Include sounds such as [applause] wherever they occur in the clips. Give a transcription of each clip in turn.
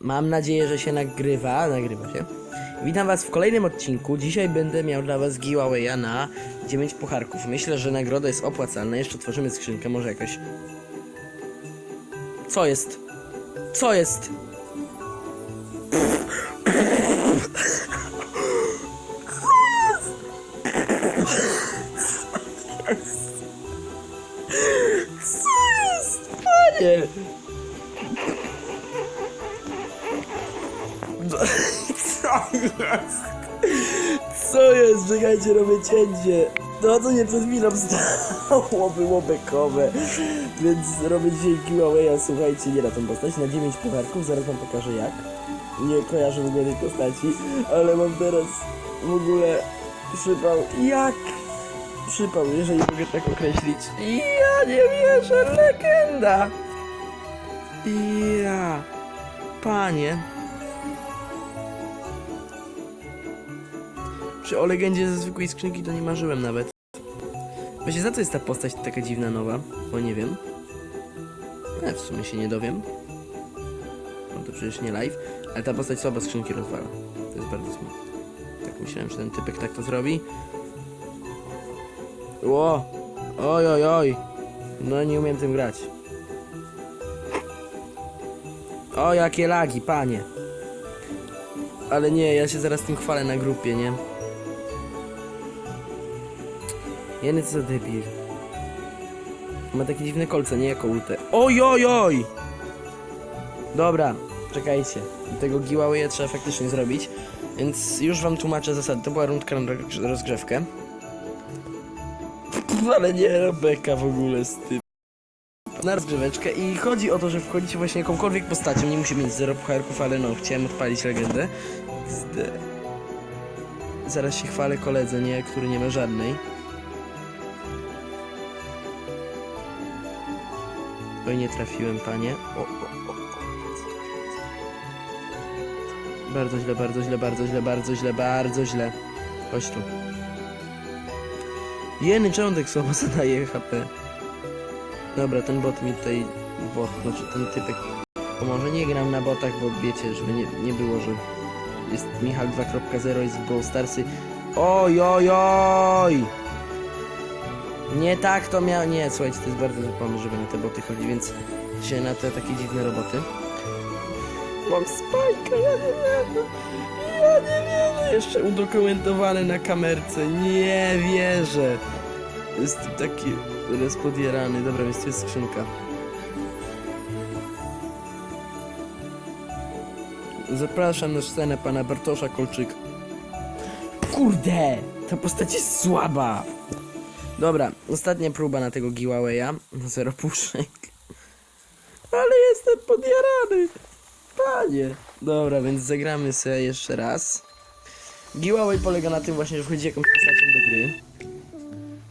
Mam nadzieję, że się nagrywa. Nagrywa się. Witam Was w kolejnym odcinku. Dzisiaj będę miał dla Was giveawaya na 9 pucharków. Myślę, że nagroda jest opłacalna. Jeszcze otworzymy skrzynkę, może jakoś. Co jest? Co jest? Co jest? Czekajcie, robię cięcie. To, co nie przed chwilą stało, było bekowe. Więc robię dzisiaj giveawaya, słuchajcie, nie na tą postać, na 9 pucharków, zaraz wam pokażę jak. Nie kojarzę w ogóle tej postaci, ale mam teraz w ogóle przypał. Jak? Przypał, jeżeli mogę tak określić. Ja nie wierzę, legenda! Ja, panie. O legendzie ze zwykłej skrzynki to nie marzyłem nawet. Właśnie za co jest ta postać taka dziwna nowa? Bo nie wiem. E, w sumie się nie dowiem. No to przecież nie live. Ale ta postać słabo skrzynki rozwala. To jest bardzo smutne. Tak myślałem, że ten typek tak to zrobi. Ło! Oj, oj, oj! No nie umiem tym grać. O, jakie lagi, panie! Ale nie, ja się zaraz tym chwalę na grupie, nie? Jeny co za debil. Ma takie dziwne kolce, nie jako ultę. Oj, oj, oj! Dobra, czekajcie. Tego giveawaya trzeba faktycznie zrobić. Więc już wam tłumaczę zasady. To była rundka na roz- rozgrzewkę. [laughs] Ale nie, beka w ogóle z tym. Na rozgrzeweczkę i chodzi o to, że wchodzicie właśnie jakąkolwiek postacią. Nie musi mieć zero pucharków, ale no, chciałem odpalić legendę. Zde. Zaraz się chwalę koledze, nie, który nie ma żadnej. Oj, nie trafiłem, panie. O, o, o. Bardzo źle, bardzo źle, bardzo źle, bardzo źle, bardzo źle. Chodź tu. Jeny, czemu tak słabo zadaje HP? Dobra, ten bot mi tutaj... Bot, znaczy ten typek pomoże. Nie gram na botach, bo wiecie, żeby nie, nie było, że jest Michal 2.0 jest w Brawl Starsy. Oj, oj, oj! Nie tak to miał. Nie, słuchajcie, to jest bardzo zły pomysł, żeby na te boty chodzić, więc się na te takie dziwne roboty. Mam spajka, ja nie wiem. Ja nie wierzę. Jeszcze udokumentowane na kamerce. Nie wierzę. Jestem taki rozpodierany. Dobra, więc tu jest skrzynka. Zapraszam na scenę pana Bartosza Kolczyka. Kurde! Ta postać jest słaba! Dobra, ostatnia próba na tego giveawaya. Zero puszek. Ale jestem podjarany! Panie! Dobra, więc zagramy sobie jeszcze raz. Giveaway polega na tym właśnie, że wchodzi jakąś postacią do gry.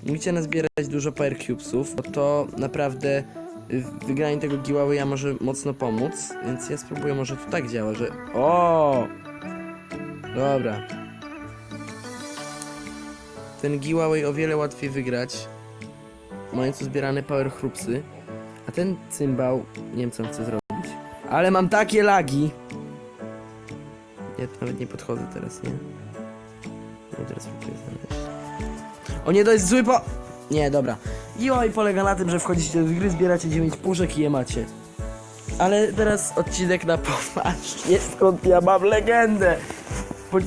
Musicie nazbierać dużo power cubesów, bo to naprawdę w wygraniu tego giveawaya może mocno pomóc, więc ja spróbuję może tu tak działa, że... O! Dobra. Ten giveaway o wiele łatwiej wygrać, mając uzbierane power chrupsy, a ten cymbał, nie wiem co chce zrobić. Ale mam takie lagi! Ja nawet nie podchodzę teraz, nie? Nie, teraz próbuję znaleźć. O nie, to jest zły po... Nie, dobra. Giveaway polega na tym, że wchodzicie do gry, zbieracie 9 puszek i je macie. Ale teraz odcinek na poważnie, [laughs] skąd ja mam legendę?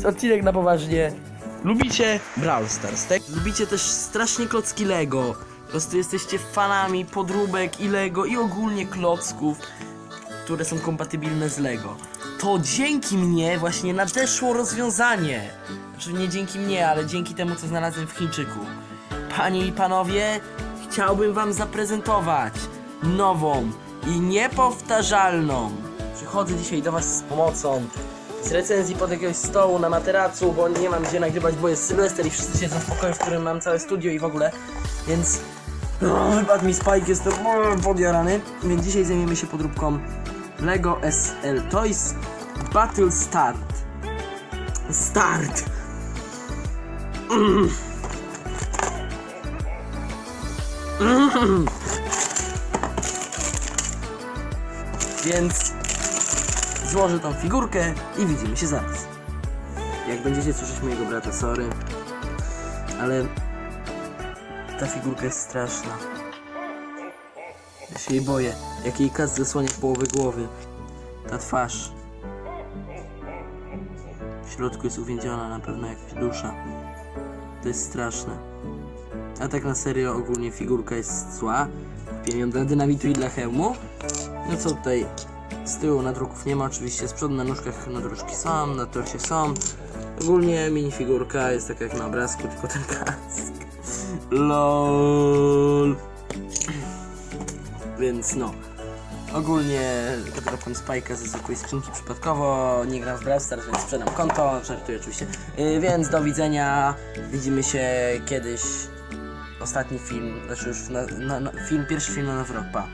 Odcinek na poważnie. Lubicie Brawl Stars, tak? Lubicie też strasznie klocki Lego. Po prostu jesteście fanami podróbek i Lego i ogólnie klocków, które są kompatybilne z Lego. To dzięki mnie właśnie nadeszło rozwiązanie. Znaczy nie dzięki mnie, ale dzięki temu, co znalazłem w Chińczyku. Panie i panowie, chciałbym wam zaprezentować nową i niepowtarzalną. Przychodzę dzisiaj do was z pomocą. Z recenzji pod jakiegoś stołu na materacu, bo nie mam gdzie nagrywać, bo jest Sylwester i wszyscy siedzą w pokoju, w którym mam całe studio i w ogóle. Więc no, wypadł mi Spike, jestem o, podjarany. Więc dzisiaj zajmiemy się podróbką Lego SL Toys Battle Start. Start! [clears throat] Więc złożę tą figurkę i widzimy się zaraz. Jak będziecie słyszeć mojego brata, sorry. Ale ta figurka jest straszna. Ja się jej boję. Jak jej kas zasłania połowę głowy. Ta twarz. W środku jest uwięziona na pewno jak dusza. To jest straszne. A tak na serio ogólnie figurka jest zła. Kupiłem dynamitu i dla hełmu. No co tutaj? Z tyłu nadruków nie ma oczywiście, z przodu na nóżkach nadruczki są, na torsie są. Ogólnie minifigurka jest taka jak na obrazku, tylko ten kask. LOL. Więc no. Ogólnie wydropłem Spike'a ze zwykłej skrzynki przypadkowo, nie gram w Brawl Stars, więc sprzedam konto, żartuję oczywiście. Yy, więc do widzenia, widzimy się kiedyś. Ostatni film, znaczy już na, na, na, film, pierwszy film na nowy rok, pa.